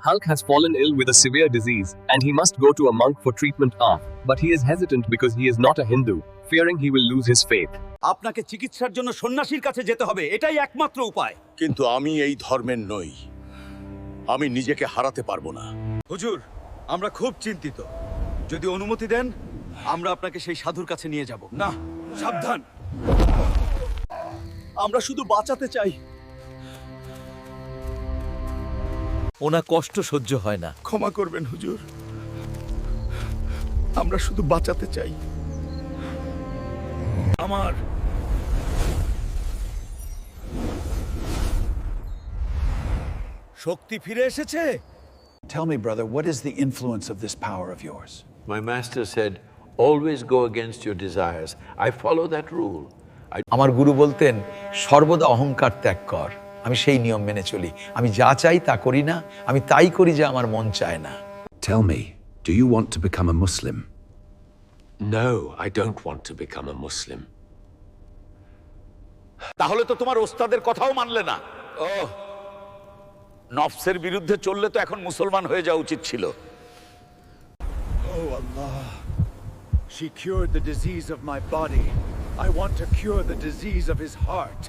Hulk has fallen ill with a severe disease, and he must go to a monk for treatment of, but he is hesitant because he is not a Hindu, fearing he will lose his faith. আপনাকে চিকিৎসার জন্য সন্ন্যাসীর কাছে যেতে হবে এটাই একমাত্র উপায় কিন্তু আমি এই ধর্মের নই আমি নিজেকে হারাতে পারব না হুজুর আমরা খুব চিন্তিত যদি অনুমতি দেন আমরা আপনাকে সেই সাধুর কাছে নিয়ে যাব না সাবধান আমরা শুধু বাঁচাতে চাই ওনা কষ্ট সহ্য হয় না ক্ষমা করবেন হুজুর আমরা শুধু বাঁচাতে চাই আমার শক্তি ফিরে এসেছে Tell me, brother, what is the influence of this power of yours? My master said, always go against your desires. I follow that rule. I আমার গুরু বলতেন সর্বদা অহংকার ত্যাগ কর আমি সেই নিয়ম মেনে চলি আমি যা চাই তা করি না আমি তাই করি যে আমার মন চায় না Tell me, do you want to become a Muslim? No, I don't want to become a Muslim. তাহলে তো তোমার ওস্তাদের কথাও মানলে না ও নফসের বিরুদ্ধে চললে তো এখন মুসলমান হয়ে যাওয়া উচিত ছিল She cured the disease of my body. I want to cure the disease of his heart.